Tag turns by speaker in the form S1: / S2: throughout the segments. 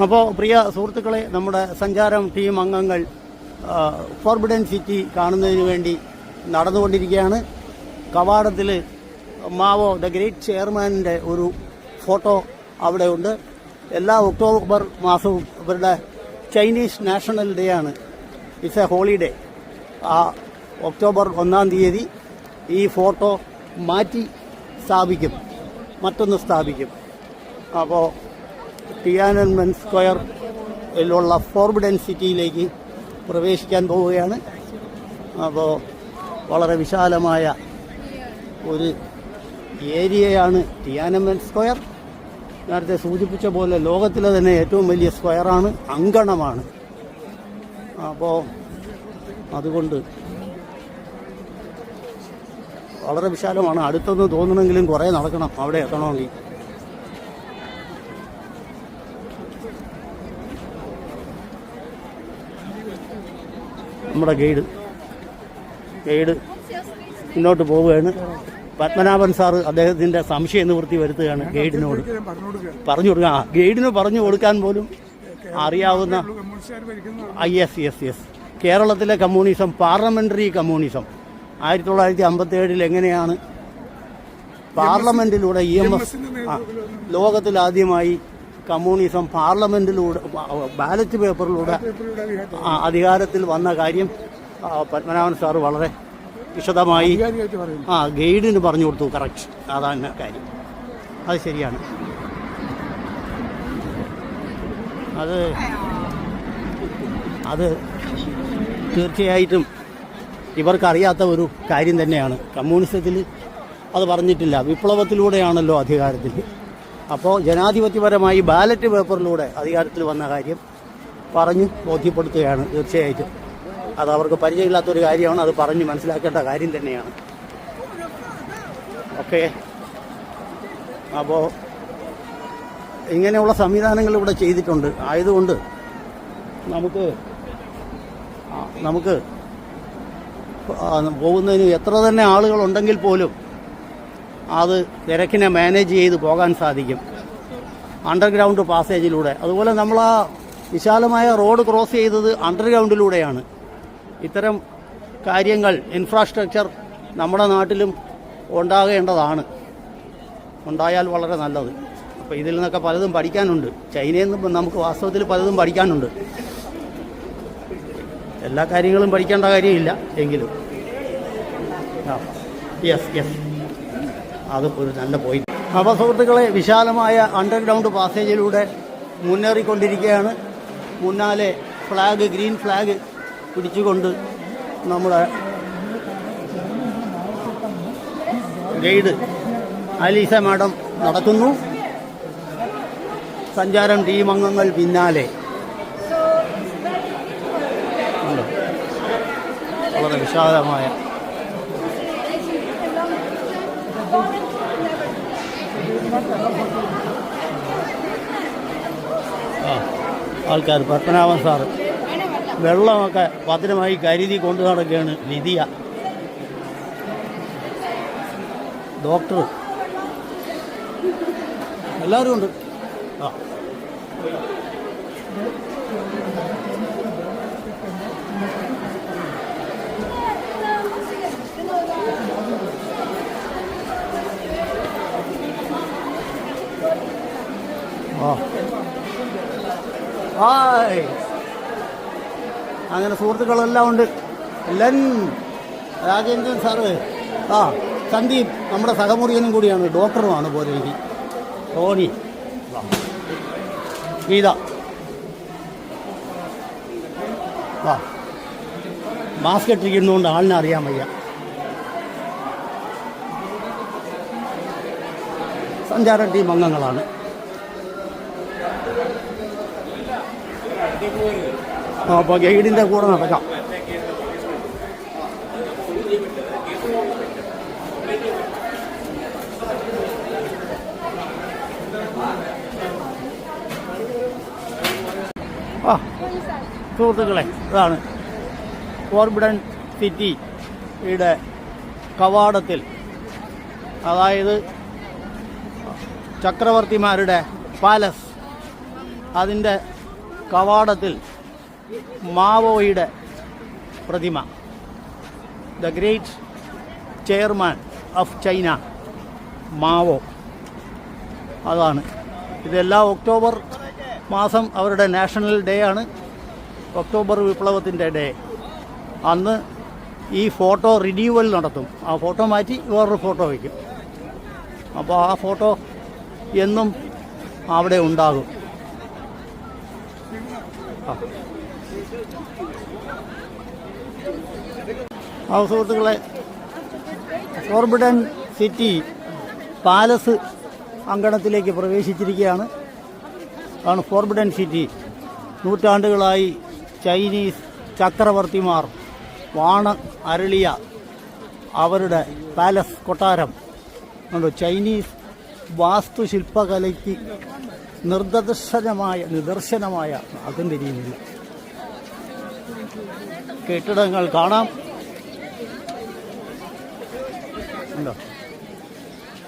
S1: അപ്പോൾ പ്രിയ സുഹൃത്തുക്കളെ നമ്മുടെ സഞ്ചാരം ടീം അംഗങ്ങൾ ഫോർബിഡൻ സിറ്റി കാണുന്നതിന് വേണ്ടി നടന്നുകൊണ്ടിരിക്കുകയാണ്. കവാടത്തിൽ മാവോ ദ ഗ്രേറ്റ് ചെയർമാനിന്റെ ഒരു ഫോട്ടോ അവിടെ ഉണ്ട്. എല്ലാ ഒക്ടോബർ മാസവും ഇവരുടെ ചൈനീസ് നാഷണൽ ഡേ ആണ്. ഇറ്റ്സ് എ ഹോളിഡേ ആ ഒക്ടോബർ ഒന്നാം തീയതി ഈ ഫോട്ടോ മാറ്റി സ്ഥാപിക്കും മറ്റൊന്ന് സ്ഥാപിക്കും. അപ്പോൾ ടിയാനൻമെൻ സ്ക്വയറിലുള്ള ഫോർബിഡൻ സിറ്റിയിലേക്ക് പ്രവേശിക്കാൻ പോവുകയാണ്. അപ്പോൾ വളരെ വിശാലമായ ഒരു ഏരിയയാണ് ടിയാനമൻ സ്ക്വയർ നേരത്തെ സൂചിപ്പിച്ച പോലെ ലോകത്തിലെ തന്നെ ഏറ്റവും വലിയ സ്ക്വയറാണ് അങ്കണമാണ്. അപ്പോൾ അതുകൊണ്ട് വളരെ വിശാലമാണ്. അടുത്തൊന്ന് തോന്നണമെങ്കിലും കുറേ നടക്കണം. അവിടെ എത്തണമെങ്കിൽ. നമ്മുടെ ഗൈഡ്. ഗൈഡ് മുന്നോട്ട് പോവുകയാണ്. പത്മനാഭൻ സാറ് അദ്ദേഹത്തിന്റെ സംശയ നിവൃത്തി വരുത്തുകയാണ് ഗൈഡിനോട്. പറഞ്ഞു കൊടുക്കുക. ആ ഗൈഡിന് പറഞ്ഞു കൊടുക്കാൻ പോലും അറിയാവുന്ന യെസ് യെസ് യെസ്. കേരളത്തിലെ കമ്മ്യൂണിസം പാർലമെന്ററി കമ്മ്യൂണിസം. ആയിരത്തി തൊള്ളായിരത്തി അമ്പത്തി ഏഴിൽ എങ്ങനെയാണ്? പാർലമെന്റിലൂടെ ഇ എം എസ് ലോകത്തിൽ ആദ്യമായി കമ്മ്യൂണിസം പാർലമെന്റിലൂടെ ബാലറ്റ് പേപ്പറിലൂടെ അധികാരത്തിൽ വന്ന കാര്യം പത്മനാഭൻ സാർ വളരെ വിശദമായി ആ ഗൈഡിന് പറഞ്ഞു കൊടുത്തു. കറക്റ്റ് അതാണ് കാര്യം. അത് ശരിയാണ്. അത് അത് തീർച്ചയായിട്ടും ഇവർക്കറിയാത്ത ഒരു കാര്യം തന്നെയാണ്. കമ്മ്യൂണിസത്തിൽ അത് പറഞ്ഞിട്ടില്ല. വിപ്ലവത്തിലൂടെയാണല്ലോ അധികാരത്തിൽ അപ്പോൾ ജനാധിപത്യപരമായി ബാലറ്റ് പേപ്പറിലൂടെ അധികാരത്തിൽ വന്ന കാര്യം പറഞ്ഞ് ബോധ്യപ്പെടുത്തുകയാണ് തീർച്ചയായിട്ടും. അത് അവർക്ക് പരിചയമില്ലാത്തൊരു കാര്യമാണ് അത് പറഞ്ഞ് മനസ്സിലാക്കേണ്ട കാര്യം തന്നെയാണ്. ഓക്കെ. അപ്പോൾ ഇങ്ങനെയുള്ള സംവിധാനങ്ങൾ ഇവിടെ ചെയ്തിട്ടുണ്ട്. ആയതുകൊണ്ട് നമുക്ക് നമുക്ക് പോകുന്നതിന് എത്ര തന്നെ ആളുകളുണ്ടെങ്കിൽ പോലും അത് തിരക്കിനെ മാനേജ് ചെയ്ത് പോകാൻ സാധിക്കും. അണ്ടർഗ്രൗണ്ട് പാസേജിലൂടെ അതുപോലെ നമ്മൾ ആ വിശാലമായ റോഡ് ക്രോസ് ചെയ്തത് അണ്ടർഗ്രൗണ്ടിലൂടെയാണ് ഇത്തരം കാര്യങ്ങൾ ഇൻഫ്രാസ്ട്രക്ചർ നമ്മുടെ നാട്ടിലും ഉണ്ടാകേണ്ടതാണ്. ഉണ്ടായാൽ വളരെ നല്ലത്. അപ്പോൾ ഇതിൽ നിന്നൊക്കെ പലതും പഠിക്കാനുണ്ട്. ചൈനയിൽ നിന്ന് നമുക്ക് വാസ്തവത്തിൽ പലതും പഠിക്കാനുണ്ട്. എല്ലാ കാര്യങ്ങളും പഠിക്കേണ്ട കാര്യമില്ല എങ്കിലും. യെസ് യെസ് അത് ഒരു നല്ല പോയിന്റ് അപ്പോൾ സുഹൃത്തുക്കളെ വിശാലമായ അണ്ടർഗ്രൗണ്ട് പാസേജിലൂടെ മുന്നേറിക്കൊണ്ടിരിക്കുകയാണ്. മുന്നാലെ ഫ്ലാഗ് ഗ്രീൻ ഫ്ലാഗ് പിടിച്ചുകൊണ്ട് നമ്മുടെ ഗൈഡ് അലീസ മാഡം നടക്കുന്നു സഞ്ചാരം ടീം അംഗങ്ങൾ പിന്നാലെ. വളരെ വിശാലമായ ആ ആൾക്കാർ പത്മനാഭൻ സാർ വെള്ളമൊക്കെ ഭദ്രമായി കരുതി കൊണ്ടു നടക്കുകയാണ് ലിതിയ ഡോക്ടർ. എല്ലാവരും ഉണ്ട്. ആ. ഹായ്. അങ്ങനെ സുഹൃത്തുക്കളെല്ലാം ഉണ്ട്. ലൻ രാജേന്ദ്രൻ സാറ്. ആ സന്ദീപ് നമ്മുടെ സഹമുറിയനും കൂടിയാണ്. ഡോക്ടറുമാണ് പോലെ എനിക്ക് ടോണി. ഗീത. വാ. മാസ്ക് ഇട്ടിരിക്കുന്നതുകൊണ്ട് ആളിനെ അറിയാൻ വയ്യ. സഞ്ചാര ടീം അംഗങ്ങളാണ്. ആ, അപ്പോൾ ഗൈഡിന്റെ കൂടെ നടക്കാം. ആ സുഹൃത്തുക്കളെ ഇതാണ് ഫോർബിഡൻ സിറ്റിയുടെ കവാടത്തിൽ. അതായത് ചക്രവർത്തിമാരുടെ പാലസ്. അതിന്റെ കവാടത്തിൽ മാവോയുടെ പ്രതിമ. The great chairman of China Mao. അതാണ്. ഇതെല്ലാ ഒക്ടോബർ മാസം അവരുടെ നാഷണൽ ഡേ ആണ്. ഒക്ടോബർ വിപ്ലവത്തിന്റെ ഡേ. അന്ന് ഈ ഫോട്ടോ റിന്യൂവൽ നടത്തും. ആ ഫോട്ടോ മാറ്റി വേറൊരു ഫോട്ടോ വയ്ക്കും. അപ്പോൾ ആ ഫോട്ടോ എന്നും അവിടെ ഉണ്ടാകും. ആ. സുഹൃത്തുക്കളെ ഫോർബിഡൻ സിറ്റി പാലസ് അങ്കണത്തിലേക്ക് പ്രവേശിച്ചിരിക്കുകയാണ്. ആണ് ഫോർബിഡൻ സിറ്റി നൂറ്റാണ്ടുകളായി ചൈനീസ് ചക്രവർത്തിമാർ വാണ അരളിയ അവരുടെ പാലസ് കൊട്ടാരം. ചൈനീസ് വാസ്തുശില്പകലയ്ക്ക് നിർദർശനമായ നിദർശനമായ അതിന്റെ രീതിയിൽ. കെട്ടിടങ്ങൾ കാണാം. ഉണ്ടോ?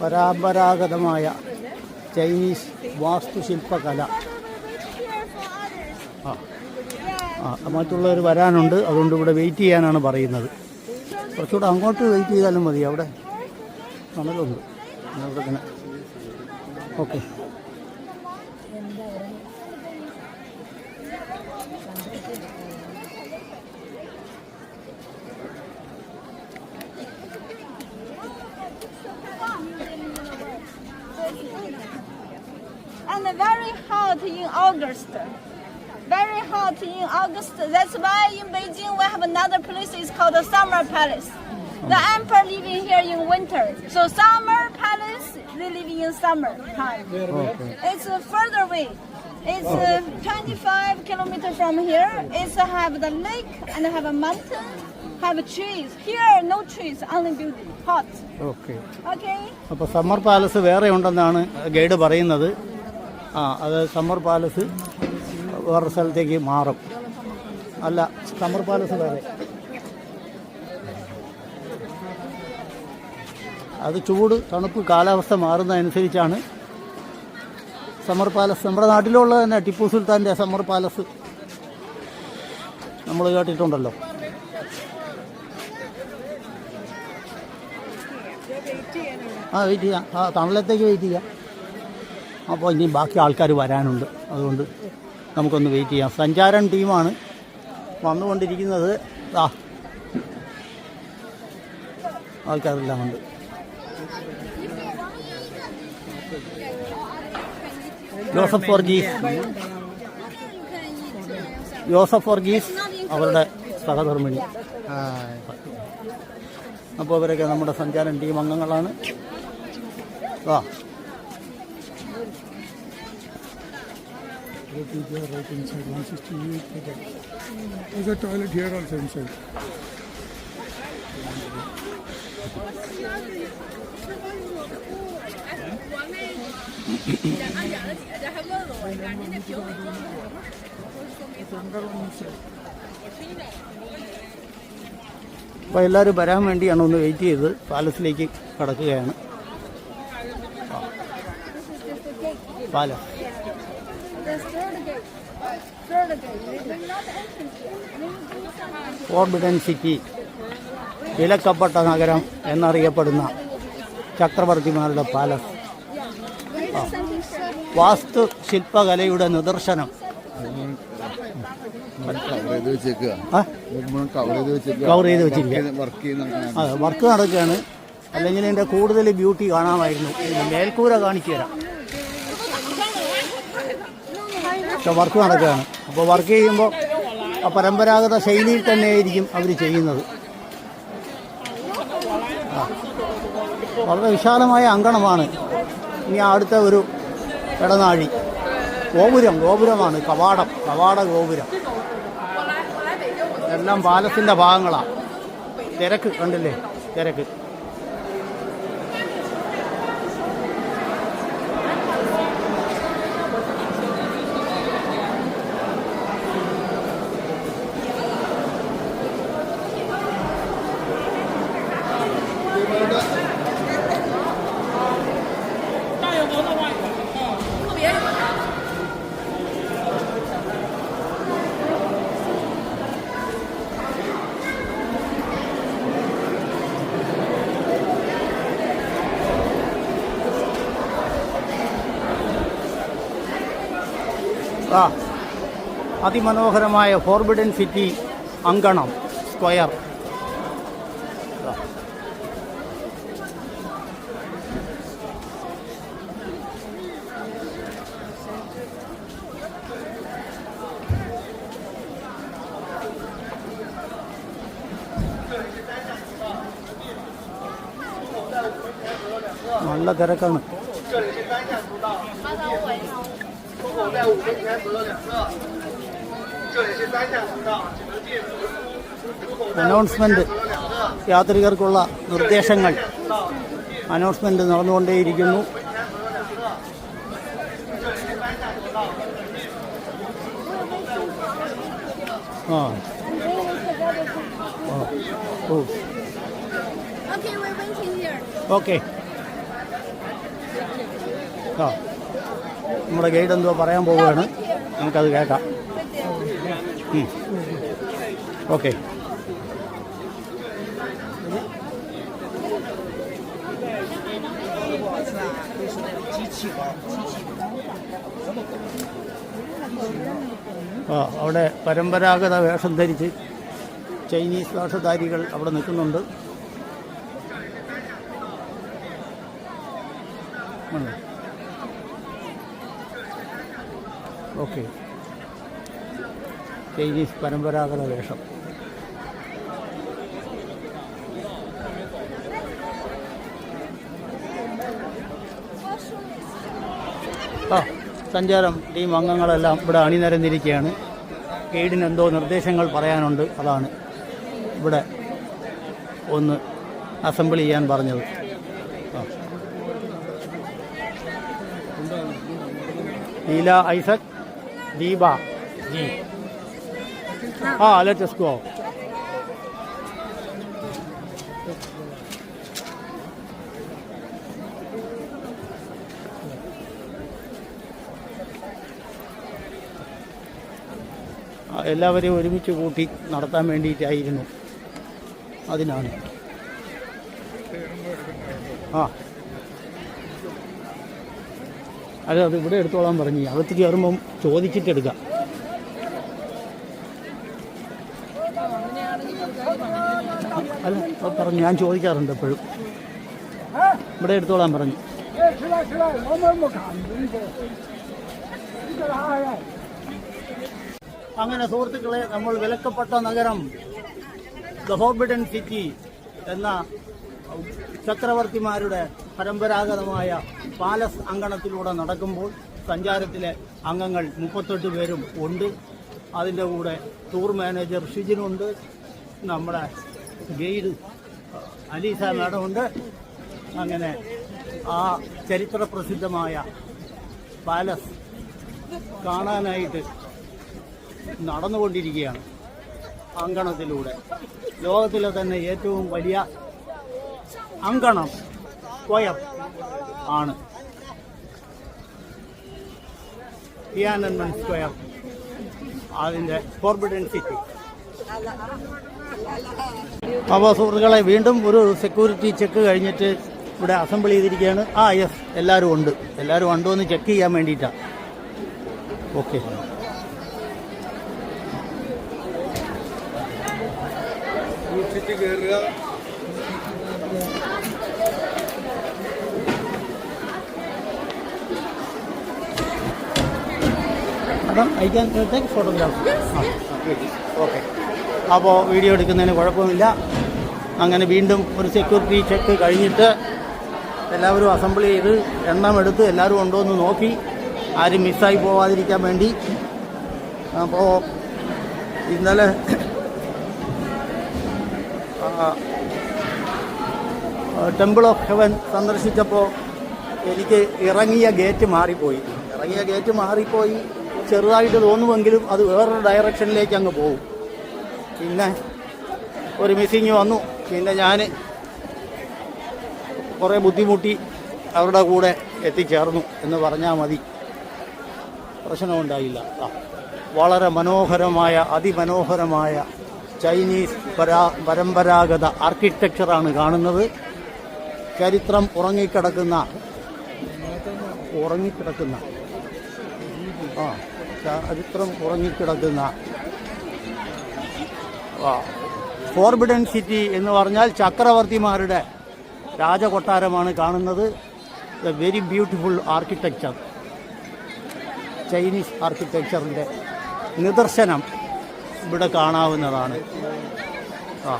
S1: പരമ്പരാഗതമായ ചൈനീസ് വാസ്തുശില്പകല. ആ മറ്റുള്ളവർ വരാനുണ്ട്. അതുകൊണ്ട് ഇവിടെ വെയിറ്റ് ചെയ്യാനാണ് പറയുന്നത്. കുറച്ചുകൂടെ അങ്ങോട്ട് വെയിറ്റ് ചെയ്താലും മതി. അവിടെ തന്നെ. Okay
S2: and very hot in August. Very hot in August. That's why in Beijing we have another place. It's called the Summer Palace. The emperor living here in winter. So summer palace, they living in summer time.
S1: Okay.
S2: It's a further way. It's uh, 25 kilometers from here. It's uh, have the lake and have a mountain, have trees. Here no trees, only building. Hot.
S1: Okay.
S2: Okay.
S1: അപ്പോൾ summer palace വേറെ ഉണ്ടെന്നാണ് guide പറയുന്നത് ആ അത് summer palace വേറെ സ്ഥലത്തേക്ക് മാറും അല്ല സമ്മർ പാലസ് വേറെ അത് ചൂട് തണുപ്പ് കാലാവസ്ഥ മാറുന്നതനുസരിച്ചാണ്. സമ്മർ പാലസ് നമ്മുടെ നാട്ടിലുള്ള തന്നെ ടിപ്പു സുൽത്താന്റെ സമ്മർ പാലസ് നമ്മൾ കേട്ടിട്ടുണ്ടല്ലോ. ആ വെയിറ്റ് ചെയ്യാം. ആ തണലത്തേക്ക് വെയിറ്റ് ചെയ്യാം. അപ്പോൾ ഇനി ബാക്കി ആൾക്കാർ വരാനുണ്ട്. അതുകൊണ്ട് നമുക്കൊന്ന് വെയിറ്റ് ചെയ്യാം. സഞ്ചാരം ടീമാണ് വന്നുകൊണ്ടിരിക്കുന്നത്. ആ ആൾക്കാരെല്ലാം ഉണ്ട്. ജോസഫ് വർഗീസ്. ജോസഫ് വർഗീസ് അവരുടെ സഹധർമ്മിണി. അപ്പോൾ ഇവരൊക്കെ നമ്മുടെ സഞ്ചാരം ടീം അംഗങ്ങളാണ്. ആ
S3: right inside 168 There's a toilet here also inside.
S1: അപ്പോൾ എല്ലാവരും വരാൻ വേണ്ടിയാണ് ഒന്ന് വെയിറ്റ് ചെയ്ത് പാലസിലേക്ക് കടക്കുകയാണ് ആ. Palace
S2: That's third gate. Third gate. Maybe not the entrance gate. Maybe
S1: forbidden city വിലക്കപ്പെട്ട നഗരം എന്നറിയപ്പെടുന്ന ചക്രവർത്തിമാരുടെ പാലസ്. വാസ്തു ശില്പകലയുടെ നിദർശനം.
S4: കവർ ചെയ്ത്
S1: വെച്ചിരിക്കുക.
S4: വർക്ക്
S1: നടക്കുകയാണ്. അല്ലെങ്കിൽ ഇതിന്റെ കൂടുതൽ ബ്യൂട്ടി കാണാമായിരുന്നു. മേൽക്കൂര കാണിച്ചു തരാം. വർക്ക് നടക്കുകയാണ്. അപ്പോൾ വർക്ക് ചെയ്യുമ്പോൾ ആ പരമ്പരാഗത ശൈലിയിൽ തന്നെയായിരിക്കും അവർ ചെയ്യുന്നത്. വളരെ വിശാലമായ അങ്കണമാണ്. ഇനി അടുത്ത ഒരു ഇടനാഴി. ഗോപുരം ഗോപുരമാണ് കവാടം കവാട ഗോപുരം. എല്ലാം പാലസിന്റെ ഭാഗങ്ങളാണ് തിരക്ക് കണ്ടില്ലേ? തിരക്ക്. അതിമനോഹരമായ ഫോർബിഡൻ സിറ്റി അങ്കണം സ്ക്വയർ. നല്ല തിരക്കാണ്. അനൗൺസ്മെന്റ് യാത്രികർക്കുള്ള നിർദ്ദേശങ്ങൾ. അനൗൺസ്മെന്റ് നടന്നുകൊണ്ടേയിരിക്കുന്നു. ആ. ആ. ഓ.
S2: Okay, we're waiting here.
S1: Okay ആ. നമ്മുടെ ഗൈഡ് എന്തോ പറയാൻ പോവുകയാണ്. നമുക്കത് കേൾക്കാം. ഓക്കെ. അവിടെ പരമ്പരാഗത വേഷം ധരിച്ച് ചൈനീസ് വേഷധാരികൾ അവിടെ നിൽക്കുന്നുണ്ട്. ഓക്കെ. ചൈനീസ് പരമ്പരാഗത വേഷം. ആ സഞ്ചാരം ടീം അംഗങ്ങളെല്ലാം ഇവിടെ അണിനിരന്നിരിക്കുകയാണ്. ഗൈഡിന് എന്തോ നിർദ്ദേശങ്ങൾ പറയാനുണ്ട് അതാണ് ഇവിടെ ഒന്ന് അസംബിൾ ചെയ്യാൻ പറഞ്ഞത്. Leela Isaac. Deepa Ah, let us go. എല്ലാവരെയും ഒരുമിച്ച് കൂട്ടി നടത്താൻ വേണ്ടിയിട്ടായിരുന്നു. അതിനാണ്. ആ. അത് അത് ഇവിടെ എടുത്തോളാൻ പറഞ്ഞു. അകത്ത് കയറുമ്പം ചോദിച്ചിട്ട് എടുക്കാം. അല്ല പറഞ്ഞു ഞാൻ ചോദിക്കാറുണ്ട് എപ്പോഴും. ഇവിടെ എടുത്തോളാൻ പറഞ്ഞു. അങ്ങനെ സുഹൃത്തുക്കളെ നമ്മൾ വിലക്കപ്പെട്ട നഗരം ദ ഹോബിഡൻ സിറ്റി എന്ന ചക്രവർത്തിമാരുടെ പരമ്പരാഗതമായ പാലസ് അങ്കണത്തിലൂടെ നടക്കുമ്പോൾ സഞ്ചാരത്തിലെ അംഗങ്ങൾ മുപ്പത്തെട്ട് പേരും ഉണ്ട്. അതിന്റെ കൂടെ ടൂർ മാനേജർ ഷിജിനുണ്ട് നമ്മുടെ ഗൈഡ് അലീസ മാഡമുണ്ട് അങ്ങനെ ആ ചരിത്ര പ്രസിദ്ധമായ പാലസ് കാണാനായിട്ട് നടന്നുകൊണ്ടിരിക്കുകയാണ് അങ്കണത്തിലൂടെ. ലോകത്തിലെ തന്നെ ഏറ്റവും വലിയ അങ്കണം സ്ക്വയർ ആണ്. ടിയാനന്മൻ സ്ക്വയർ അതിന്റെ ഫോർബിഡൻ സിറ്റി അപ്പോൾ സുഹൃത്തുക്കളെ വീണ്ടും ഒരു സെക്യൂരിറ്റി ചെക്ക് കഴിഞ്ഞിട്ട് ഇവിടെ അസംബിൾ ചെയ്തിരിക്കുകയാണ്. ആ യെസ് എല്ലാവരും ഉണ്ട്. എല്ലാവരും ഉണ്ടോ എന്ന് ചെക്ക് ചെയ്യാൻ വേണ്ടിയിട്ടാണ് ഓക്കെ
S4: കയറുക
S1: madam I can take photograph okay അപ്പോൾ വീഡിയോ എടുക്കുന്നതിന് കുഴപ്പമില്ല. അങ്ങനെ വീണ്ടും ഒരു സെക്യൂരിറ്റി ചെക്ക് കഴിഞ്ഞിട്ട് എല്ലാവരും അസംബിൾ ചെയ്ത് എണ്ണം എടുത്ത് എല്ലാവരും ഉണ്ടോ എന്ന് നോക്കി. ആരും മിസ്സായി പോവാതിരിക്കാൻ വേണ്ടി. അപ്പോൾ ഇന്നലെ ടെമ്പിൾ ഓഫ് ഹെവൻ സന്ദർശിച്ചപ്പോൾ എനിക്ക് ഇറങ്ങിയ ഗേറ്റ് മാറിപ്പോയി. ഇറങ്ങിയ ഗേറ്റ് മാറിപ്പോയി. ചെറുതായിട്ട് തോന്നുമെങ്കിലും അത് വേറൊരു ഡയറക്ഷനിലേക്ക് അങ്ങ് പോകും. പിന്നെ ഒരു മിസ്സിങ് വന്നു. പിന്നെ ഞാൻ കുറേ ബുദ്ധിമുട്ടി അവരുടെ കൂടെ എത്തിച്ചേർന്നു എന്ന് പറഞ്ഞാൽ മതി. പ്രശ്നമുണ്ടായില്ല. വളരെ മനോഹരമായ അതിമനോഹരമായ ചൈനീസ് പരാ പരമ്പരാഗത ആർക്കിടെക്ചറാണ് കാണുന്നത്. ചരിത്രം ഉറങ്ങിക്കിടക്കുന്ന ഉറങ്ങിക്കിടക്കുന്ന. ആ. ചരിത്രം ഉറങ്ങിക്കിടക്കുന്ന ഫോർബിഡൻ സിറ്റി എന്ന് പറഞ്ഞാൽ ചക്രവർത്തിമാരുടെ രാജകൊട്ടാരമാണ് കാണുന്നത്. The very beautiful architecture Chinese ആർക്കിടെക്ചറിന്റെ നിദർശനം ഇവിടെ കാണാവുന്നതാണ്. ആ.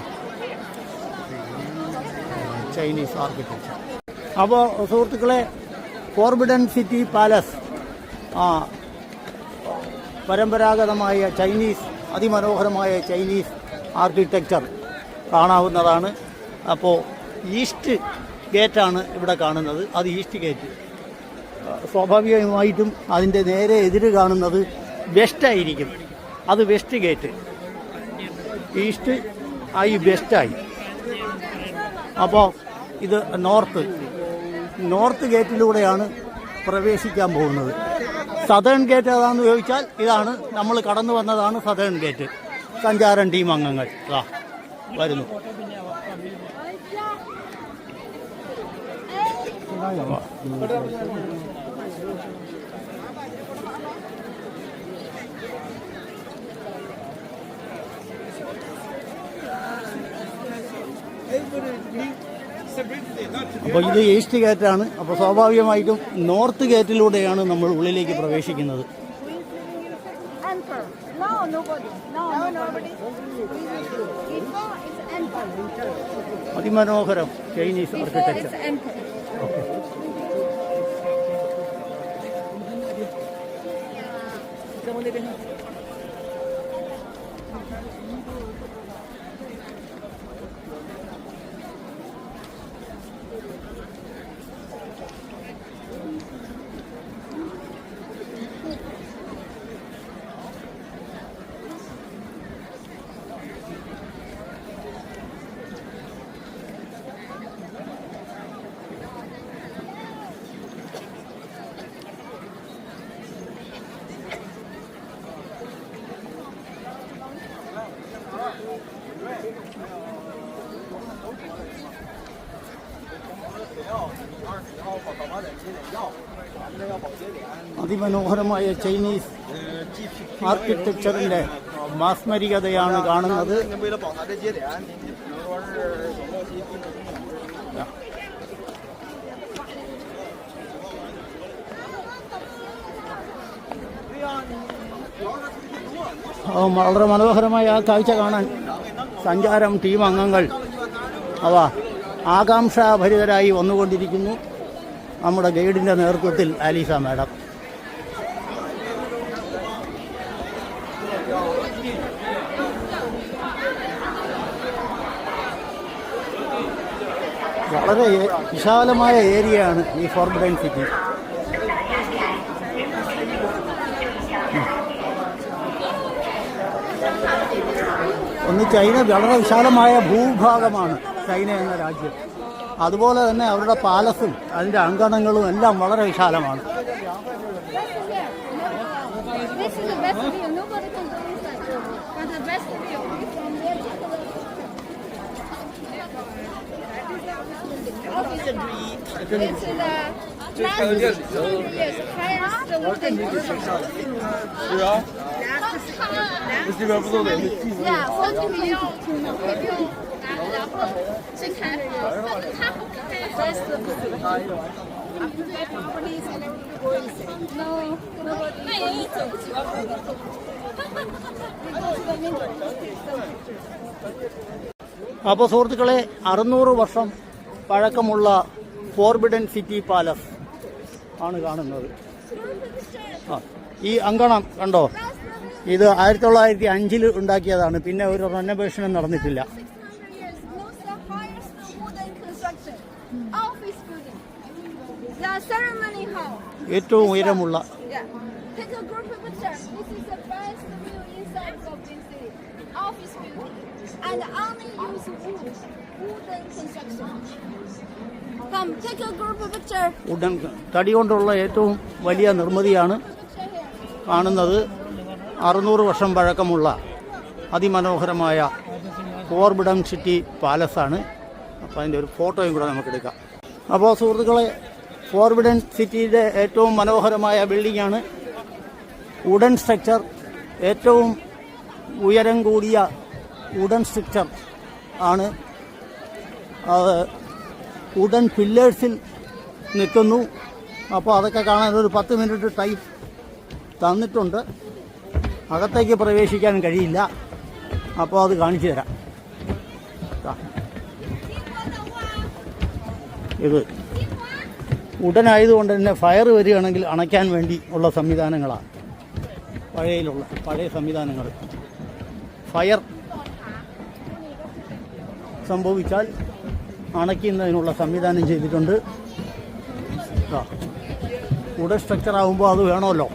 S1: ചൈനീസ് ആർക്കിടെക്ചർ അപ്പോൾ സുഹൃത്തുക്കളെ ഫോർബിഡൻ സിറ്റി പാലസ് ആ പരമ്പരാഗതമായ ചൈനീസ് അതിമനോഹരമായ ചൈനീസ് ആർക്കിടെക്ചർ കാണാവുന്നതാണ്. അപ്പോൾ ഈസ്റ്റ് ഗേറ്റാണ് ഇവിടെ കാണുന്നത്. അത് ഈസ്റ്റ് ഗേറ്റ്. സ്വാഭാവികമായിട്ടും അതിന്റെ നേരെ എതിര് കാണുന്നത് വെസ്റ്റായിരിക്കും അത് വെസ്റ്റ് ഗേറ്റ്. ഈസ്റ്റ് ആയി വെസ്റ്റായി അപ്പോൾ ഇത് നോർത്ത്. നോർത്ത് ഗേറ്റിലൂടെയാണ് പ്രവേശിക്കാൻ പോകുന്നത്. സദേൺ ഗേറ്റ് ഏതാണെന്ന് ചോദിച്ചാൽ ഇതാണ്. നമ്മൾ കടന്നു വന്നതാണ് സദേൺ ഗേറ്റ് സഞ്ചാരം ടീം അംഗങ്ങൾ. ആ വരുന്നു. അപ്പോൾ ഇത് ഈസ്റ്റ് ഗേറ്റാണ് അപ്പോൾ സ്വാഭാവികമായിട്ടും നോർത്ത് ഗേറ്റിലൂടെയാണ് നമ്മൾ ഉള്ളിലേക്ക് പ്രവേശിക്കുന്നത്. അതിമനോഹരം ചൈനീസ് ആർക്കിടെക്ചർ
S2: enter.
S1: മനോഹരമായ ചൈനീസ് ആർക്കിടെക്ചറിന്റെ മാസ്മരികതയാണ് കാണുന്നത്. വളരെ മനോഹരമായ ആ കാഴ്ച കാണാൻ സഞ്ചാരം ടീം അംഗങ്ങൾ അവ ആകാംക്ഷാഭരിതരായി വന്നുകൊണ്ടിരിക്കുന്നു. നമ്മുടെ ഗൈഡിന്റെ നേതൃത്വത്തിൽ ആലീസ മാഡം. വളരെ വിശാലമായ ഏരിയയാണ് ഈ ഫോർബിഡൻ സിറ്റി. ഒന്ന് ചൈന വളരെ വിശാലമായ ഭൂഭാഗമാണ് ചൈന എന്ന രാജ്യം. അതുപോലെ തന്നെ അവരുടെ പാലസും അതിന്റെ അങ്കണങ്ങളും എല്ലാം വളരെ വിശാലമാണ്.
S2: Inside. The best from 连起来，男的、女的也是开呀。是的，我感觉是。
S1: അപ്പോൾ സുഹൃത്തുക്കളെ അറുന്നൂറ് വർഷം പഴക്കമുള്ള ഫോർബിഡൻ സിറ്റി പാലസ് ആണ് കാണുന്നത്. ആ ഈ അങ്കണം കണ്ടോ? ഇത് ആയിരത്തി തൊള്ളായിരത്തി അഞ്ചിൽ ഉണ്ടാക്കിയതാണ്. പിന്നെ ഒരു റെനോവേഷനും നടന്നിട്ടില്ല.
S2: 600 years, most the highest wooden construction. Office building. The ceremony hall.
S1: ഏറ്റവും ഉയരമുള്ള
S2: Yeah. Take a group picture. This is the best view inside of this city. Office building. And only use wood. Wooden construction. Come, take a group picture.
S1: ഉടൻ തടി കൊണ്ടുള്ള ഏറ്റവും വലിയ നിർമ്മിതിയാണ് കാണുന്നത് അറുന്നൂറ് വർഷം പഴക്കമുള്ള അതിമനോഹരമായ കോർബിഡം സിറ്റി പാലസാണ് അപ്പോൾ അതിന്റെ ഒരു ഫോട്ടോയും കൂടെ നമുക്കെടുക്കാം അപ്പോൾ സുഹൃത്തുക്കളെ ഫോർബിഡൻ സിറ്റിയുടെ ഏറ്റവും മനോഹരമായ ബിൽഡിംഗാണ് വുഡൻ സ്ട്രക്ചർ ഏറ്റവും ഉയരം കൂടിയ വുഡൻ സ്ട്രക്ചർ ആണ്. അത് വുഡൻ പില്ലേഴ്സിൽ നിൽക്കുന്നു. അപ്പോൾ അതൊക്കെ കാണാൻ ഒരു പത്ത് മിനിറ്റ് ടൈം തന്നിട്ടുണ്ട്. അകത്തേക്ക് പ്രവേശിക്കാൻ കഴിയില്ല. അപ്പോൾ അത് കാണിച്ചു തരാം. ഇത് ഉടനായതുകൊണ്ട് തന്നെ ഫയർ വരികയാണെങ്കിൽ അണയ്ക്കാൻ വേണ്ടി ഉള്ള സംവിധാനങ്ങളാണ്. പഴയയിലുള്ള പഴയ സംവിധാനങ്ങൾ. ഫയർ സംഭവിച്ചാൽ അണയ്ക്കുന്നതിനുള്ള സംവിധാനം ചെയ്തിട്ടുണ്ട്. ഉടൻ സ്ട്രക്ചർ ആകുമ്പോൾ അത് വേണമല്ലോ.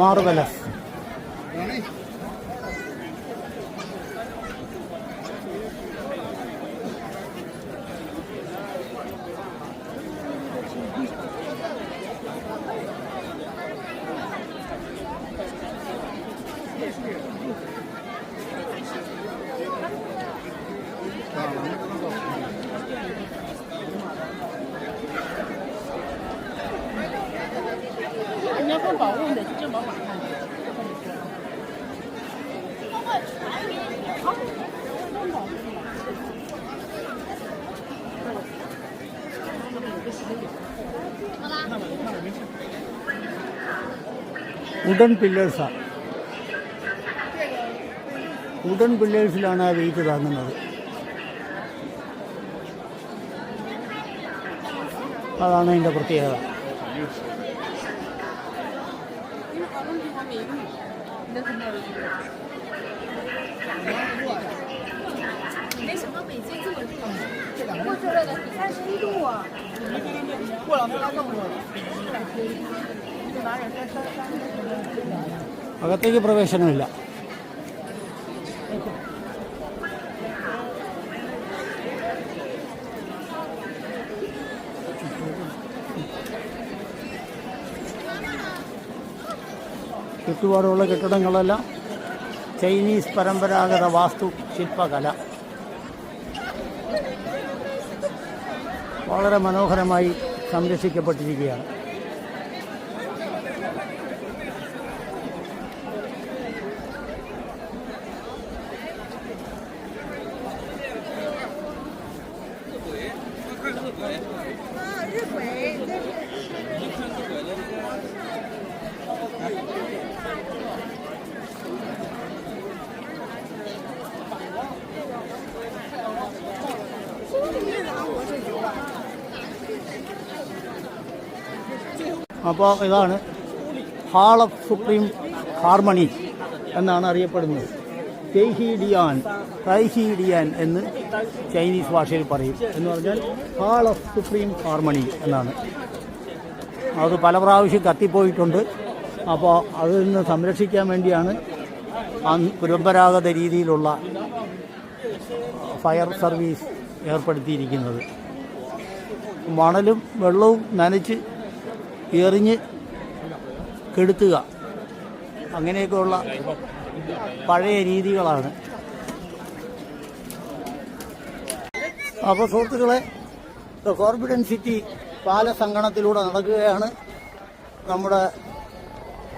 S1: മാർവലസ് വുഡൻ പില്ലേഴ്സാണ് വുഡൻ പില്ലേഴ്സിലാണ് ആ വെയിറ്റ് താങ്ങുന്നത്. അതാണ് അതിന്റെ പ്രത്യേകത. അകത്തേക്ക് പ്രവേശനമില്ല. ചുറ്റുപാടുള്ള കെട്ടിടങ്ങളെല്ലാം ചൈനീസ് പരമ്പരാഗത വാസ്തു ശില്പകല. വളരെ മനോഹരമായി സംരക്ഷിക്കപ്പെട്ടിരിക്കുകയാണ്. അപ്പോൾ ഇതാണ് ഹാൾ ഓഫ് സുപ്രീം ഹാർമണി എന്നാണ് അറിയപ്പെടുന്നത്. തെയ്ഹീഡിയാൻ തൈഹീഡിയാൻ എന്ന് ചൈനീസ് ഭാഷയിൽ പറയും. എന്ന് പറഞ്ഞാൽ ഹാൾ ഓഫ് സുപ്രീം ഹാർമണി എന്നാണ്. അത് പല പ്രാവശ്യം കത്തിപ്പോയിട്ടുണ്ട്. അപ്പോൾ അതിൽ നിന്ന് സംരക്ഷിക്കാൻ വേണ്ടിയാണ് പരമ്പരാഗത രീതിയിലുള്ള ഫയർ സർവീസ് ഏർപ്പെടുത്തിയിരിക്കുന്നത്. മണലും വെള്ളവും നനച്ച് എറിഞ്ഞ് കെടുത്തുക. അങ്ങനെയൊക്കെയുള്ള പഴയ രീതികളാണ്. അപ്പോൾ സുഹൃത്തുക്കളെ കോർബിഡൻ സിറ്റി പാലസങ്കണത്തിലൂടെ നടക്കുകയാണ്. നമ്മുടെ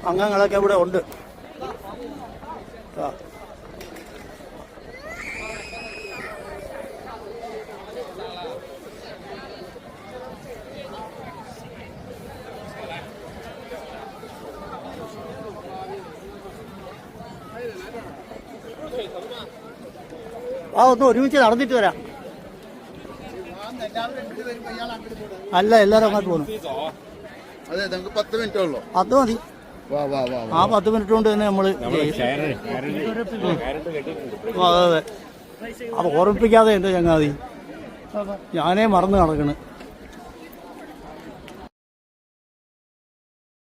S1: അംഗങ്ങളൊക്കെ ഇവിടെ ഉണ്ട്. ആ. ഒന്ന് ഒരുമിച്ച് നടന്നിട്ട് വരാം. അല്ല എല്ലാരും അങ്ങോട്ട് പോകണം
S4: അതെ നമുക്ക് പത്ത് മിനിറ്റ് ഉള്ളൂ.
S1: അത് മതി.
S4: വാ വാ വാ
S1: ആ പത്ത് മിനിറ്റ് കൊണ്ട് തന്നെ നമ്മൾ അതെ അതെ. അത് ഓർമ്മിപ്പിക്കാതെ എന്താ ചങ്ങാതി? ഞാനേ മറന്നു നടക്കണ്.